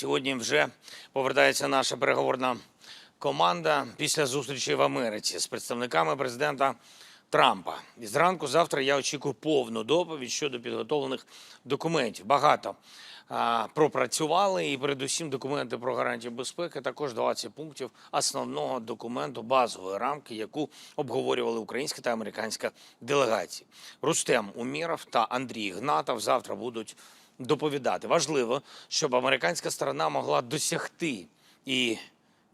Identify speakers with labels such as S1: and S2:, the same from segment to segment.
S1: Сьогодні вже повертається наша переговорна команда після зустрічі в Америці з представниками президента Трампа. І зранку завтра я очікую повну доповідь щодо підготовлених документів. Багато а, пропрацювали, і передусім документи про гарантії безпеки, також 20 пунктів основного документу базової рамки, яку обговорювали українська та американська делегації. Рустем Уміров та Андрій Гнатов завтра будуть доповідати. Важливо, щоб американська сторона могла досягти і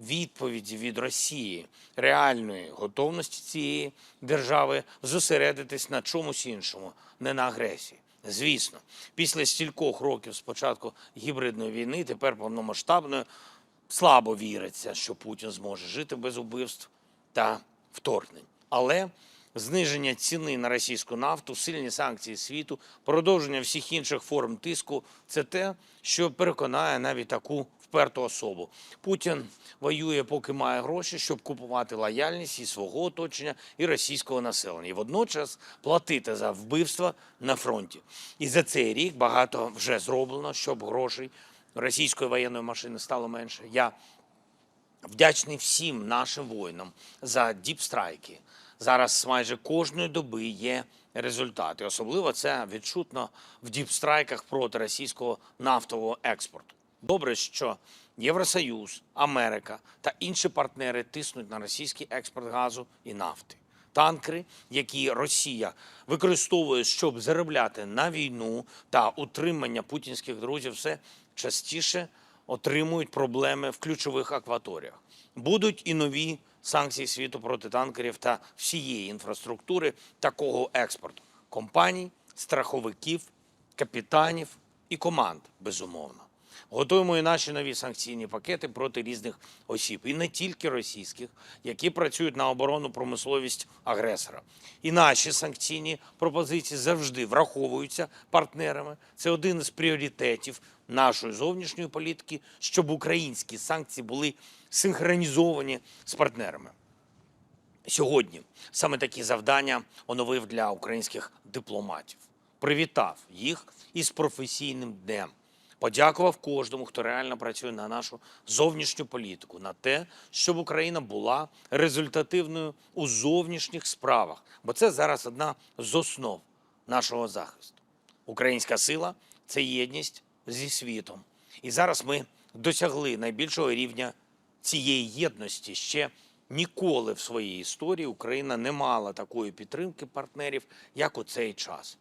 S1: відповіді від Росії реальної готовності цієї держави зосередитись на чомусь іншому, не на агресії. Звісно, після стількох років спочатку гібридної війни, тепер повномасштабної, слабо віриться, що Путін зможе жити без убивств та вторгнень. Але зниження ціни на російську нафту, сильні санкції світу, продовження всіх інших форм тиску це те, що переконає навіть таку вперту особу. Путін воює, поки має гроші, щоб купувати лояльність і свого оточення, і російського населення, і водночас платити за вбивства на фронті. І за цей рік багато вже зроблено, щоб грошей російської воєнної машини стало менше. Я вдячний всім нашим воїнам за діпстрайки. Зараз майже кожної доби є результати. Особливо це відчутно в діпстрайках проти російського нафтового експорту. Добре, що Євросоюз, Америка та інші партнери тиснуть на російський експорт газу і нафти. Танкери, які Росія використовує, щоб заробляти на війну та утримання путінських друзів, все частіше отримують проблеми в ключових акваторіях. Будуть і нові санкції світу проти танкерів та всієї інфраструктури такого експорту компаній, страховиків, капітанів і команд, безумовно. Готуємо і наші нові санкційні пакети проти різних осіб, і не тільки російських, які працюють на оборону промисловість агресора. І наші санкційні пропозиції завжди враховуються партнерами. Це один із пріоритетів нашої зовнішньої політики, щоб українські санкції були синхронізовані з партнерами. Сьогодні саме такі завдання оновив для українських дипломатів. Привітав їх із професійним днем. Подякував кожному, хто реально працює на нашу зовнішню політику, на те, щоб Україна була результативною у зовнішніх справах, бо це зараз одна з основ нашого захисту. Українська сила це єдність зі світом. І зараз ми досягли найбільшого рівня цієї єдності. Ще ніколи в своїй історії Україна не мала такої підтримки партнерів, як у цей час.